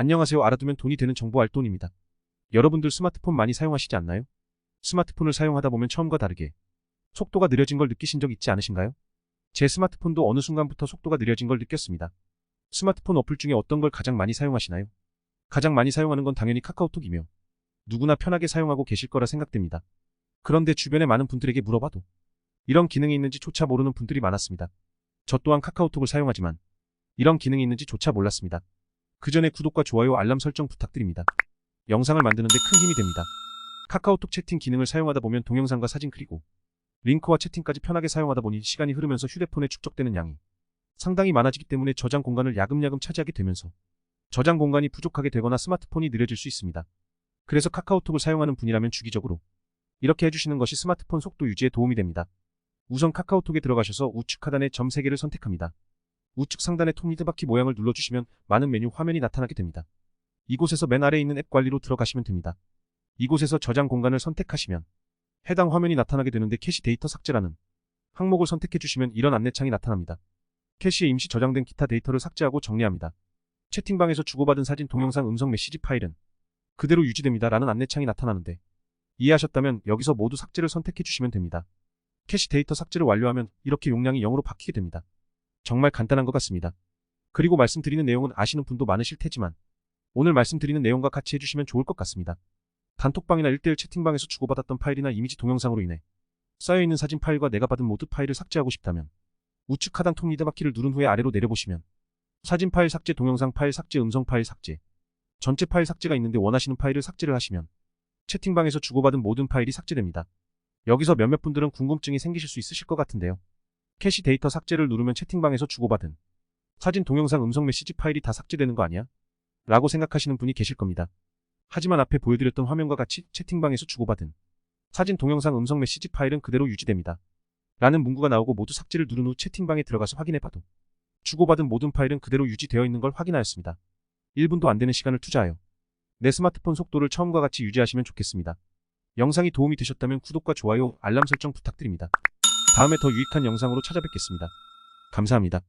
안녕하세요. 알아두면 돈이 되는 정보 알돈입니다. 여러분들 스마트폰 많이 사용하시지 않나요? 스마트폰을 사용하다 보면 처음과 다르게 속도가 느려진 걸 느끼신 적 있지 않으신가요? 제 스마트폰도 어느 순간부터 속도가 느려진 걸 느꼈습니다. 스마트폰 어플 중에 어떤 걸 가장 많이 사용하시나요? 가장 많이 사용하는 건 당연히 카카오톡이며 누구나 편하게 사용하고 계실 거라 생각됩니다. 그런데 주변의 많은 분들에게 물어봐도 이런 기능이 있는지 조차 모르는 분들이 많았습니다. 저 또한 카카오톡을 사용하지만 이런 기능이 있는지 조차 몰랐습니다. 그 전에 구독과 좋아요 알람 설정 부탁드립니다. 영상을 만드는데 큰 힘이 됩니다. 카카오톡 채팅 기능을 사용하다 보면 동영상과 사진 그리고 링크와 채팅까지 편하게 사용하다 보니 시간이 흐르면서 휴대폰에 축적되는 양이 상당히 많아지기 때문에 저장 공간을 야금야금 차지하게 되면서 저장 공간이 부족하게 되거나 스마트폰이 느려질 수 있습니다. 그래서 카카오톡을 사용하는 분이라면 주기적으로 이렇게 해주시는 것이 스마트폰 속도 유지에 도움이 됩니다. 우선 카카오톡에 들어가셔서 우측 하단의 점 3개를 선택합니다. 우측 상단의 톱니드 바퀴 모양을 눌러주시면 많은 메뉴 화면이 나타나게 됩니다. 이곳에서 맨 아래에 있는 앱 관리로 들어가시면 됩니다. 이곳에서 저장 공간을 선택하시면 해당 화면이 나타나게 되는데 캐시 데이터 삭제라는 항목을 선택해 주시면 이런 안내창이 나타납니다. 캐시에 임시 저장된 기타 데이터를 삭제하고 정리합니다. 채팅방에서 주고받은 사진, 동영상, 음성 메시지 파일은 그대로 유지됩니다. 라는 안내창이 나타나는데 이해하셨다면 여기서 모두 삭제를 선택해 주시면 됩니다. 캐시 데이터 삭제를 완료하면 이렇게 용량이 0으로 바뀌게 됩니다. 정말 간단한 것 같습니다. 그리고 말씀드리는 내용은 아시는 분도 많으실 테지만 오늘 말씀드리는 내용과 같이 해주시면 좋을 것 같습니다. 단톡방이나 1대1 채팅방에서 주고받았던 파일이나 이미지 동영상으로 인해 쌓여있는 사진 파일과 내가 받은 모드 파일을 삭제하고 싶다면 우측 하단 톱 리드 바퀴를 누른 후에 아래로 내려보시면 사진 파일 삭제, 동영상 파일 삭제, 음성 파일 삭제, 전체 파일 삭제가 있는데 원하시는 파일을 삭제를 하시면 채팅방에서 주고받은 모든 파일이 삭제됩니다. 여기서 몇몇 분들은 궁금증이 생기실 수 있으실 것 같은데요. 캐시 데이터 삭제를 누르면 채팅방에서 주고받은 사진, 동영상, 음성 메시지 파일이 다 삭제되는 거 아니야? 라고 생각하시는 분이 계실 겁니다. 하지만 앞에 보여드렸던 화면과 같이 채팅방에서 주고받은 사진, 동영상, 음성 메시지 파일은 그대로 유지됩니다. 라는 문구가 나오고 모두 삭제를 누른 후 채팅방에 들어가서 확인해봐도 주고받은 모든 파일은 그대로 유지되어 있는 걸 확인하였습니다. 1분도 안 되는 시간을 투자하여 내 스마트폰 속도를 처음과 같이 유지하시면 좋겠습니다. 영상이 도움이 되셨다면 구독과 좋아요, 알람 설정 부탁드립니다. 다음에 더 유익한 영상으로 찾아뵙겠습니다. 감사합니다.